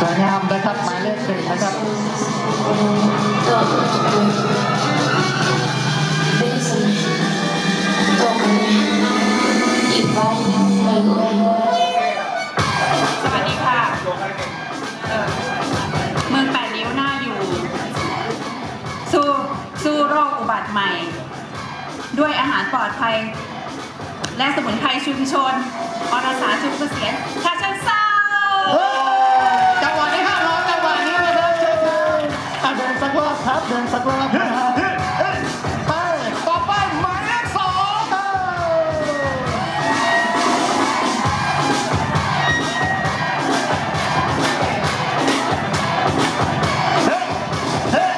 สวยงามนะครับหมายเลขหนึ่งนะครับสวัสดีค่ะเมืองแปดริ้วหน้าอยู่ สู้สู้โรคอุบัติใหม่ ด้วยอาหารปลอดภัย และสมุนไพรชุมชนอรสาชุมเกษียณชา สักรอบครับ เดินสักรอบนะครับไปต่อไปหมายเลขสองเออเฮ้ยเฮ้ย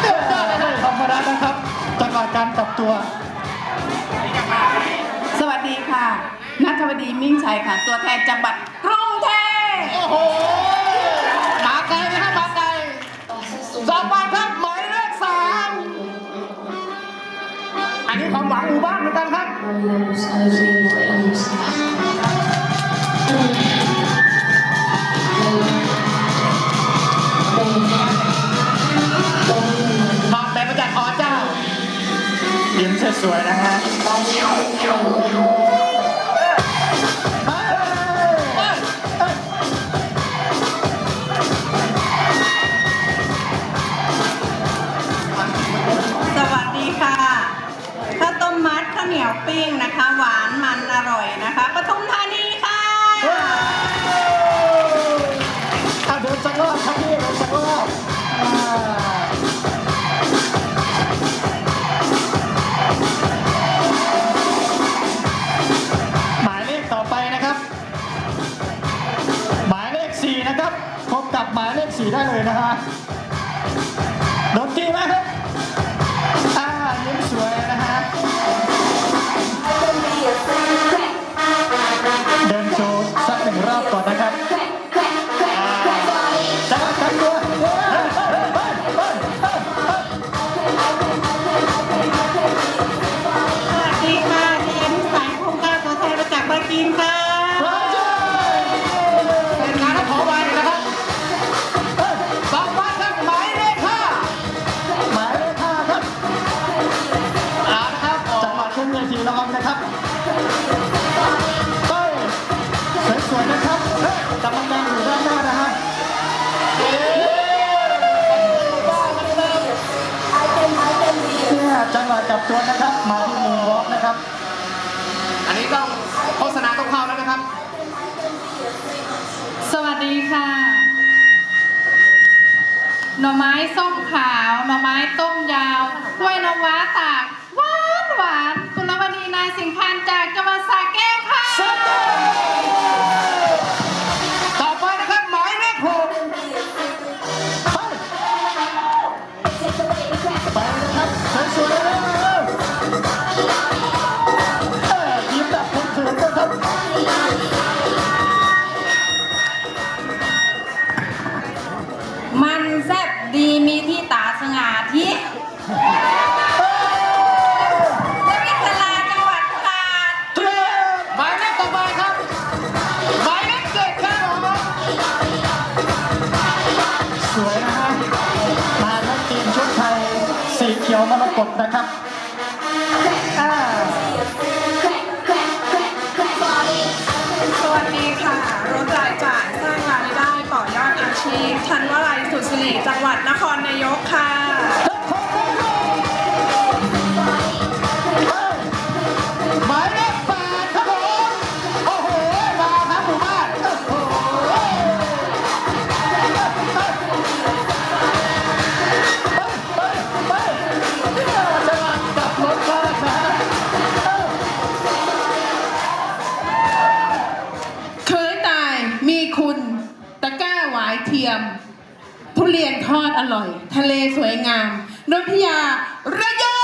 เดี๋ยวได้เลยธรรมดานะครับจังหวะการกลับตัว สวัสดีค่ะนัทวดีมิ่งชัยค่ะ ตัวแทนจังหวัดกรุงเทพ โอ้โห มาไกลนะครับมาไกล ต่อไปครับหมายเลขสามอันนี้ความหวังหมู่บ้านเหมือนกันครับมาแบบมาจากอเจ้ายิ้มสวยๆนะฮะ มัดข้าวเหนียวปิ้งนะคะ หวานมันอร่อยนะคะปทุมธานีค่ะเอาเดินสักรอบครับพี่เดินสักรอบอ่าหมายเลขต่อไปนะครับ หมายเลขสี่นะครับพบกับหมายเลขสี่ได้เลยนะฮะดนตรีไหมครับ ตัวนะครับ มาที่มูวอล์กนะครับ อันนี้ต้องโฆษณาต้องเข้าแล้วนะครับ สวัสดีค่ะ หน่อไม้ส้มขาว หน่อไม้ต้มยาวกล้วยน้ำว้าตาก หวานหวานกุลวดีนายสิงห์พันธ์จากจังหวัดสระแก้วค่ะ ดนะครับสวัสดีค่ะรถรายจ่ายสร้างรายได้ต่อยอดอาชีพทันวลัยสุดสิริจังหวัดนครนายกค่ะ ร่อย ทะเลสวยงามนนทยาระยอง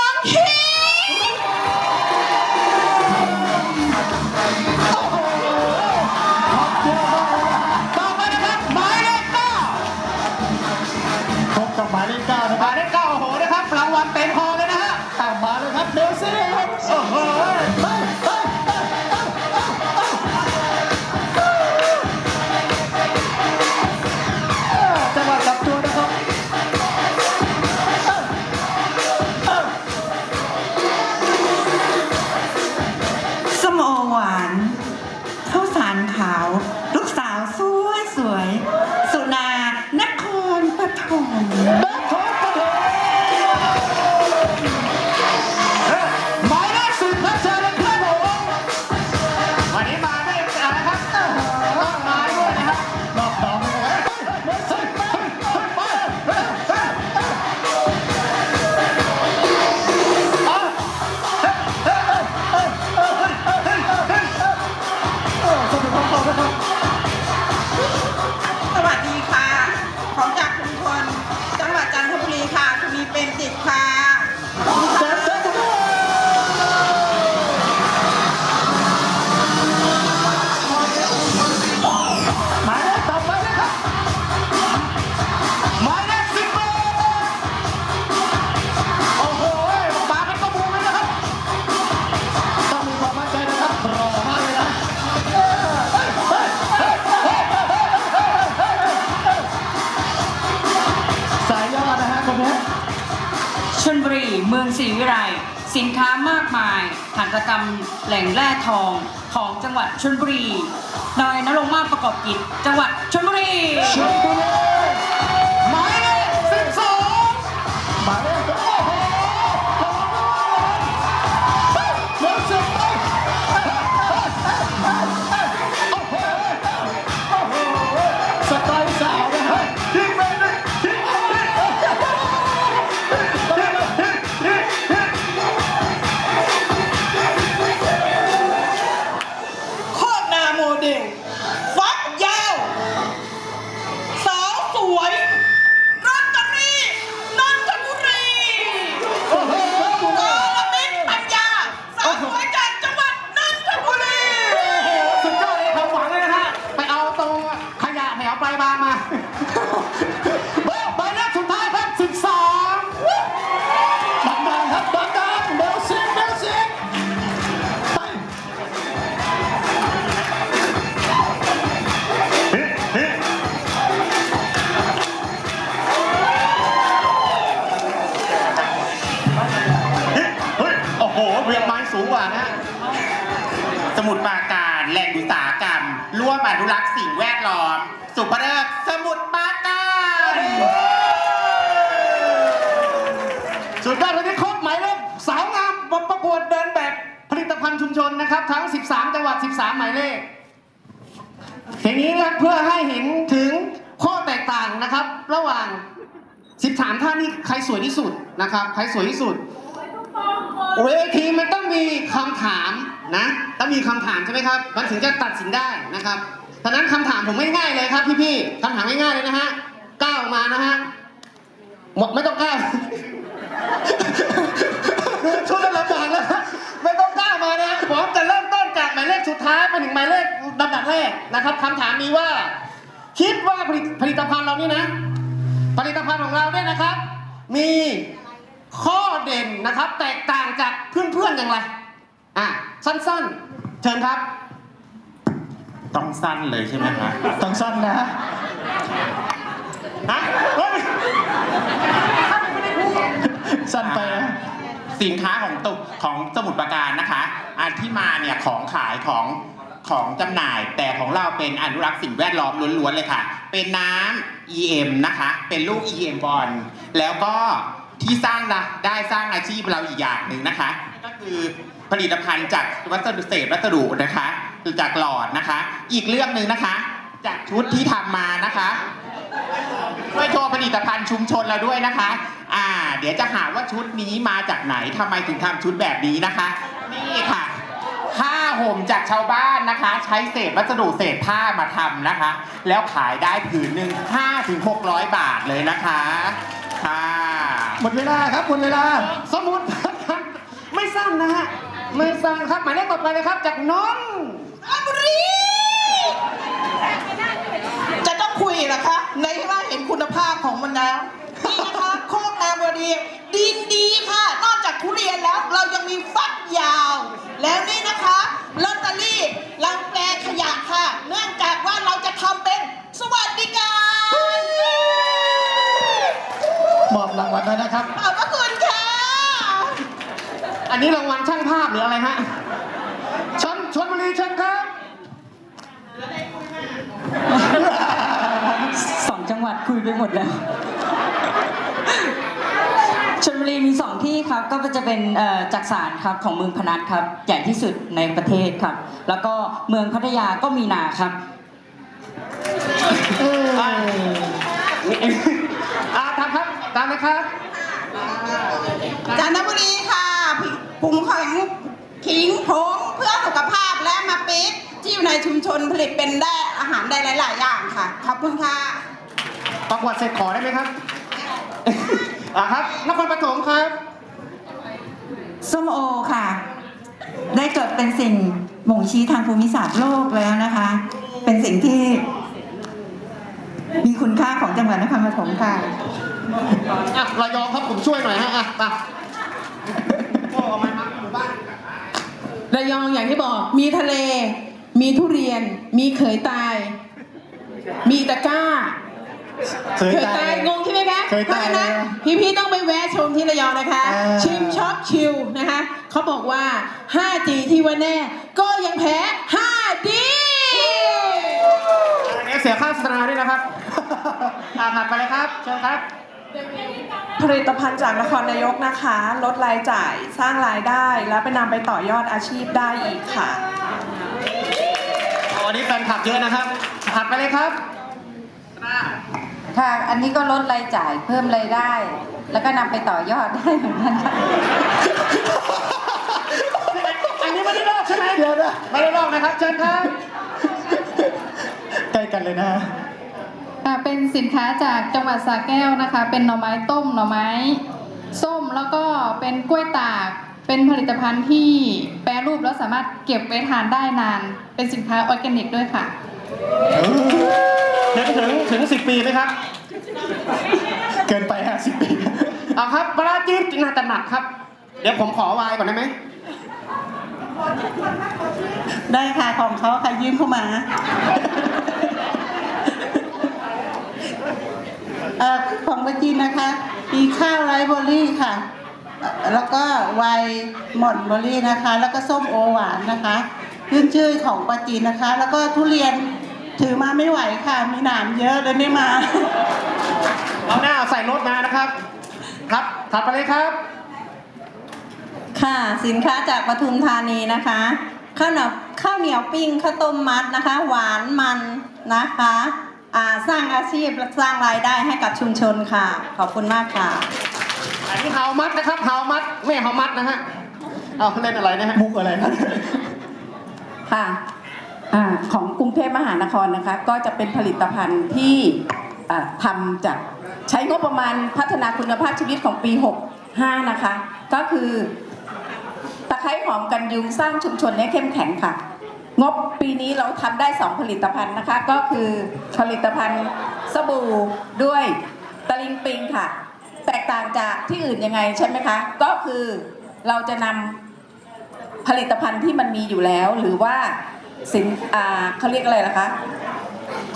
ชลบุรีเมืองศรีวิไลสินค้ามากมายหัตถกรรมแหล่งแร่ทองของจังหวัดชลบุรีนอยนรงมาประกอบกิจจังหวัดชลบุรีชลบุรี อนุรักษ์สิ่งแวดล้อม สุภเลิกสมุทรปราการสุดยอดวันนี้ครบหมายเลขสาวงามประกวดเดินแบบผลิตภัณฑ์ชุมชนนะครับ ทั้ง 13 จังหวัด 13 หมายเลขทีนี้นะครับเพื่อให้เห็นถึงข้อแตกต่างนะครับ ระหว่าง 13 ท่านนี้ใครสวยที่สุดนะครับ ใครสวยที่สุดเวทีมันต้องมีคำถามนะ ต้องมีคำถามใช่ไหมครับ มันถึงจะตัดสินได้นะครับ ฉะนั้นคำถามผมง่ายๆเลยครับพี่ๆคำถามง่ายๆเลยนะฮะก้าวออกมานะฮะหมดไม่ต้องก้าวชุดละลำบากแล้วไม่ต้องก้าวมานะผมจะเริ่มต้นจากหมายเลขสุดท้ายไปถึงหมายเลขลำดับแรกนะครับคำถามมีว่า คิดว่าผลิตผลิตภัณฑ์เรานี่นะ ผลิตภัณฑ์ของเราเนี่ยนะครับ มีข้อเด่นนะครับ แตกต่างจากเพื่อนๆอย่างไรอะสั้นๆ เชิญครับ ต้องสั้นเลยใช่ไหมคะต้องสั้นนะฮะเฮ้ยสั้นไปนะสินค้าของตุกของสมุทรปราการนะคะอันที่มาเนี่ยของขายของของจำหน่าย แต่ของเราเป็นอนุรักษ์สิ่งแวดล้อมล้วนๆเลยค่ะ เป็นน้ำ EM นะคะ เป็นลูก EM บอลแล้วก็ที่สร้างนะได้สร้างอาชีพเราอีกอย่างหนึ่งนะคะ ก็คือ ผลิตภัณฑ์จากวัสดุเศษวัสดุนะคะคือจากหลอดนะคะ อีกเรื่องหนึ่งนะคะ จากชุดที่ทำมานะคะช่วยโชว์ผลิตภัณฑ์ชุมชนเราด้วยนะคะ อ่า เดี๋ยวจะหาว่าชุดนี้มาจากไหนทำไมถึงทำชุดแบบนี้นะคะ นี่ค่ะผ้าห่มจากชาวบ้านนะคะ ใช้เศษวัสดุเศษผ้ามาทำนะคะ แล้วขายได้ผืนหนึ่ง5ถึง600บาทเลยนะคะค่ะหมดเวลาครับหมดเวลา สมุดไม่สั้นนะฮะ ไม่สั้นครับหมายเลขต่อไปเลยครับ จากน้องราชบุรี จะต้องคุยเหรอคะ ในเมื่อเห็นคุณภาพของมันแล้วนี่นะคะโคกนาบดีดินดีค่ะ นอกจากทุเรียนแล้วเรายังมีฟักยาว แล้วนี่นะคะลอตเตอรี่เราแปลขยะค่ะ เนื่องจากว่าเราจะทำเป็นสวัสดิการมอบรางวัลด้วยนะครับขอบพระคุณค่ะ อันนี้รางวัลช่างภาพหรืออะไรฮะชนชนบุรีเชิญครับสองจังหวัดคุยไปหมดแล้วชลบุรีมีสองที่ครับก็จะเป็นเอ่อจักสารครับของเมืองพนัสครับใหญ่ที่สุดในประเทศครับ แล้วก็เมืองพัทยาก็มีนาครับอ่าทำครับตามนะครับจันทบุรีค่ะ ผุงของขิงผงเพื่อสุขภาพและมาปิดที่อยู่ในชุมชนผลิตเป็นได้อาหารได้หลาย ๆ อย่างค่ะ ขอบคุณค่ะประกวดเสร็จขอได้ไหมครับอ่าครับนครปฐมครับส้มโอค่ะ ได้จดเป็นสิ่งบ่งชี้ทางภูมิศาสตร์โลกแล้วนะคะ เป็นสิ่งที่ มีคุณค่าของจังหวัดนครปฐมค่ะอะระยองครับผมช่วยหน่อยฮะอะมาโอ้เอาไม้มาหมู่บ้าน ระยองอย่างที่บอก มีทะเล มีทุเรียน มีเขยตาย มีตะกร้า เคยตายงงใช่ไหมคะเคยตายพระฉะนั้นแล้วพี่ๆต้องไปแวะชมที่ระยองนะคะเออชิมช็อปชิลนะคะเขาบอกว่า 5G ที่ว่าแน่ ก็ยังแพ้ 5D อันนี้เสียค่าโฆษณาด้วยนะครับ อ่าถัดไปเลยครับ เชิญครับ ผลิตภัณฑ์จากนครนายกนะคะ ลดรายจ่ายสร้างรายได้ และไปนำไปต่อยอดอาชีพได้อีกค่ะ วันนี้แฟนคลับเยอะนะครับถัดไปเลยครับค่ะ อันนี้ก็ลดรายจ่ายเพิ่มรายได้ แล้วก็นำไปต่อยอดได้เหมือนกันค่ะอันนี้ไม่ได้ลอกใช่ไหมเดี๋ยวนะไม่ได้ลอกนะครับเชิญครับ ใกล้กันเลยนะค่ะ เป็นสินค้าจากจังหวัดสระแก้วนะคะ เป็นหน่อไม้ต้มหน่อไม้ ส้มแล้วก็เป็นกล้วยตาก เป็นผลิตภัณฑ์ที่แปรรูปแล้วสามารถเก็บไว้ทานได้นาน เป็นสินค้าออร์แกนิกด้วยค่ะถึงถึงถึงสิบปีไหมครับ เกินไปห้าสิบปีเอาครับปลาจีนน่าจะหนักครับ เดี๋ยวผมขอวายก่อนได้ไหมได้ค่ะของเขาค่ะยืมเข้ามา เอ่อ ของปาจีนนะคะมีข้าวไรซ์เบอร์รี่ค่ะเอ่อแล้วก็ไวน์หม่อนเบอร์รี่นะคะ แล้วก็ส้มโอหวานนะคะขึ้นชื่อของปาจีนนะคะ แล้วก็ทุเรียนถือมาไม่ไหวค่ะ มีหนามเยอะเลยไม่มา เอาหน้าเอาใส่รถมานะครับ ครับถัดไปเลยครับ ค่ะสินค้าจากปทุมธานีนะคะข้าวเหนียวข้าวเหนียวปิ้งข้าวต้มมัดนะคะ หวานมันนะคะอ่า สร้างอาชีพและสร้างรายได้ให้กับชุมชนค่ะ ขอบคุณมากค่ะ อันนี้เฮามัดนะครับเฮามัดไม่เฮามัดนะฮะเอาเล่นอะไรนะฮะมุกอะไรนะค่ะอาของกรุงเทพมหานครนะคะก็จะเป็นผลิตภัณฑ์ที่อ่าทำจากใช้งบประมาณพัฒนาคุณภาพชีวิตของปี 65 นะคะ ก็คือตะไคร้หอมกันยุงสร้างชุมชนให้เข้มแข็งค่ะ งบปีนี้เราทำได้ 2 ผลิตภัณฑ์นะคะ ก็คือผลิตภัณฑ์สบู่ด้วยตะลิงปิงค่ะ แตกต่างจากที่อื่นยังไงใช่ไหมคะ ก็คือเราจะนำผลิตภัณฑ์ที่มันมีอยู่แล้ว หรือว่าสินอ่าเขาเรียกอะไรล่ะคะ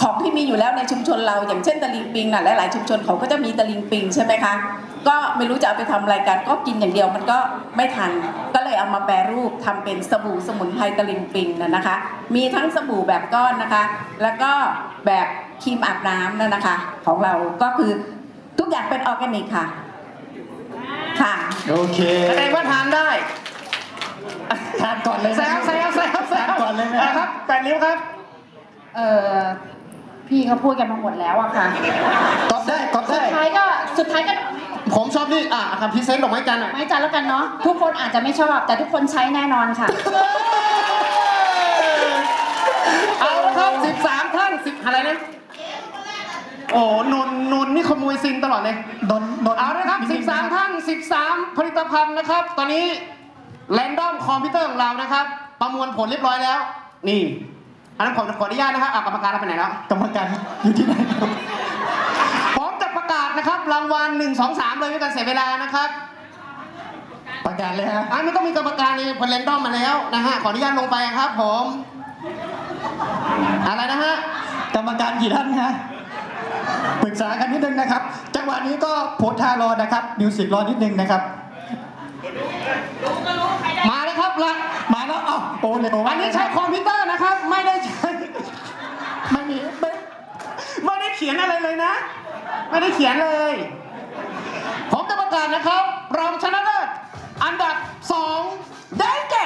ของที่มีอยู่แล้วในชุมชนเราอย่างเช่นตะลิงปิงน่ะหลายๆชุมชนเขาก็จะมีตะลิงปิงใช่ไหมคะ ก็ไม่รู้จะเอาไปทำอะไรกันก็กินอย่างเดียวมันก็ไม่ทัน ก็เลยเอามาแปรรูปทำเป็นสบู่สมุนไพรตะลิงปิงน่ะนะคะ มีทั้งสบู่แบบก้อนนะคะ แล้วก็แบบครีมอาบน้ำนั่นนะคะ ของเราก็คือทุกอย่างเป็นออร์แกนิกค่ะ ค่ะ โอเคแสดงว่าทานได้ทานก่อนเลยแซวแซวแซวแซวก่อนเลยนะครับแปดนิ้วครับ เออ พี่เขาพูดกันมาหมดแล้วอะค่ะก๊อปได้ก๊อปได้สุดท้ายก็สุดท้ายก็ผมชอบนี่อะคำพรีเซนต์ดอกไม้จันทร์อะ ไม่จันแล้วกันเนาะทุกคนอาจจะไม่ชอบแต่ทุกคนใช้แน่นอนค่ะ เอาละครับสิบสามท่านสิบอะไรนะ โอ้นนนนนี่ขโมยซินตลอดเลยนนนเอาละครับสิบสามท่านสิบสามผลิตภัณฑ์นะครับ ตอนนี้ แรนดอมคอมพิวเตอร์ของเรานะครับ ประมวลผลเรียบร้อยแล้ว นี่ อันนั้นผมขออนุญาตนะครับอะกรรมการเราไปไหนแล้วกรรมการอยู่ที่ไหนครับพร้อมจะประกาศนะครับ รางวัลหนึ่งสองสามเลยไม่กันเสียเวลานะครับ ประกาศเลยฮะอันไม่ต้องมีกรรมการเลยผลเรนดอมมาแล้วนะฮะขออนุญาตลงไปครับ ผม อะไรนะฮะกรรมการกี่ท่านฮะปรึกษากันนิดนึงนะครับ จังหวะนี้ก็โพสท่ารอนะครับมิวสิกรอนิดนึงนะครับ มาแล้วครับละมาแล้ว เอ้าโอ้เลยอันนี้ใช้คอมพิวเตอร์นะครับ ไม่ได้ใช้ไม่มีไม่ไม่ได้เขียนอะไรเลยนะ ไม่ได้เขียนเลย ผมจะประกาศนะครับ รองชนะเลิศอันดับสองได้แก่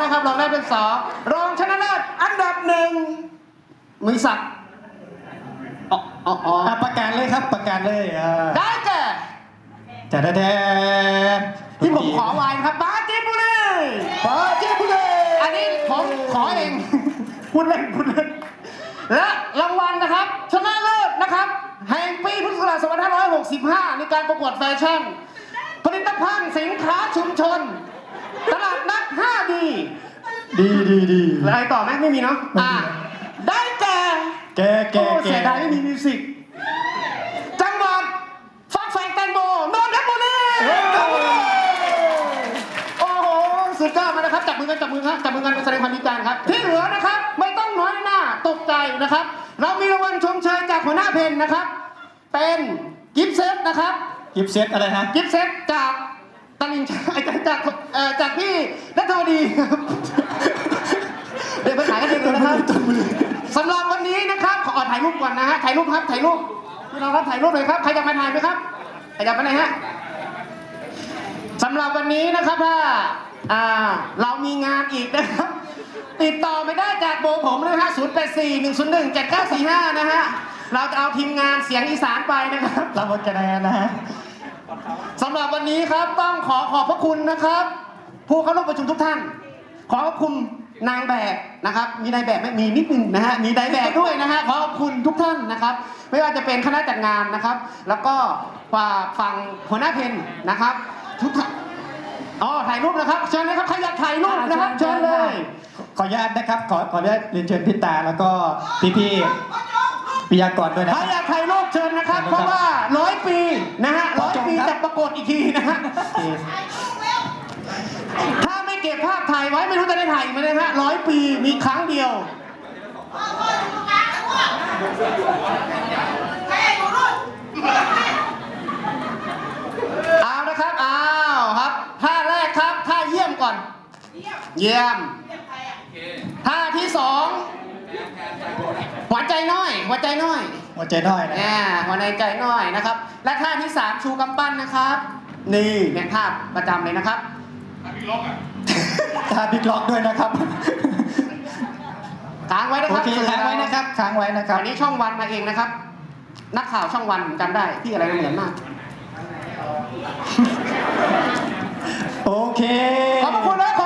นะครับ รองได้เป็นสองรองชนะเลิศอันดับหนึ่งมือสักดิ์อ๋ออ๋ออ๋ออะประกาศเลยครับประกาศเลยอ่าได้แก่แต่แท้ที่ผมขอไว้นะครับบาจิบุรีบาจิบุรีอันนี้ผมขอเอง พูดเล่นพูดเล่น และรางวัลนะครับ ชนะเลิศนะครับ แห่งปีพุทธศักราช2565 ในการประกวดแฟชั่น ผลิตภัณฑ์สินค้าชุมชน ตลาดนัด 5D ดีดีดีอะไรต่อไหมไม่มีเนาะอ่าได้แก่แกแกโอ้แกเสียดายไม่มีมิวสิกจังหวัดฟักแฟงแตงโมนนทบุรีโอ้โหสุดยอดมากนะครับจับมือกันจับมือครับจับมือกันแสดงความดีใจครับ ที่เหลือนะครับไม่ต้องน้อยหน้าตกใจนะครับ เรามีรางวัลชมเชยจากหัวหน้าเพนนะครับ เป็นกิฟต์เซตนะครับ กิฟต์เซตอะไรฮะ กิฟต์เซตจาก ตลิงชัยจากจากเอ่อจากพี่นัทวดีครับเดี๋ยวไปขายกันเองเลยนะครับสำหรับวันนี้นะครับขอถ่ายรูปก่อนนะฮะถ่ายรูปครับถ่ายรูปพี่น้องครับถ่ายรูปเลยครับใครจะมาถ่ายไหมครับใครจะมาไหนฮะสำหรับวันนี้นะครับถ้าอ่าเรามีงานอีกนะครับ ติดต่อไม่ได้จากโบผมนะฮะ0 8 4 1 0 1 7 9 4 5 นะฮะเราจะเอาทีมงานเสียงอีสานไปนะครับรับวัฒนนะฮะ สำหรับวันนี้ครับต้องขอขอบพระคุณนะครับ ผู้เข้าร่วมประชุมทุกท่าน ขอขอบคุณนางแบบนะครับ มีนายแบบไหม่มีนิดนึงนะฮะมีนายแบบด้วยนะฮะขอขอบคุณทุกท่านนะครับ ไม่ว่าจะเป็นคณะจัดงานนะครับ แล้วก็ฝ่าฝั่งหัวหน้าเพนนะครับ ทุกท่านอ๋อถ่ายรูปนะครับเชิญเลยครับใครอยากถ่ายรูปนะครับเชิญเลย ขออนุญาตนะครับ ขอขออนุญาตเรียนเชิญพี่ตาแล้วก็พี่พี่ๆปิยากรด้วยนะใครครับอยากถ่ายรูปเชิญนะครับ เพราะว่าร้อยปีนะฮะร้อย ปีจะปรากฏอีกทีนะฮะ ถ้าไม่เก็บภาพถ่ายไว้ไม่รู้จะได้ถ่ายไหมนะฮะร้อยปีมีครั้งเดียว เอานะครับ อ้าวครับท่าแรกครับท่าเยี่ยมก่อน เยี่ยมท่าที่สองหัวใจน้อยหัวใจน้อย หัวใจน้อยนะเนี่ยหัวใจน้อยนะครับ และท่าที่สามชูกำปั้นนะครับนี่เนี่ยท่าประจำเลยนะครับตาบิ๊กล็อกด้วยนะครับ ค้างไว้นะโอครับเคค้างไว้นะครับ ค้างไว้นะครับ อันนี้ช่องวันมาเองนะครับ นักข่าวช่องวันจำได้ที่อะไรนะเหมือนมาก โอเค ขอบ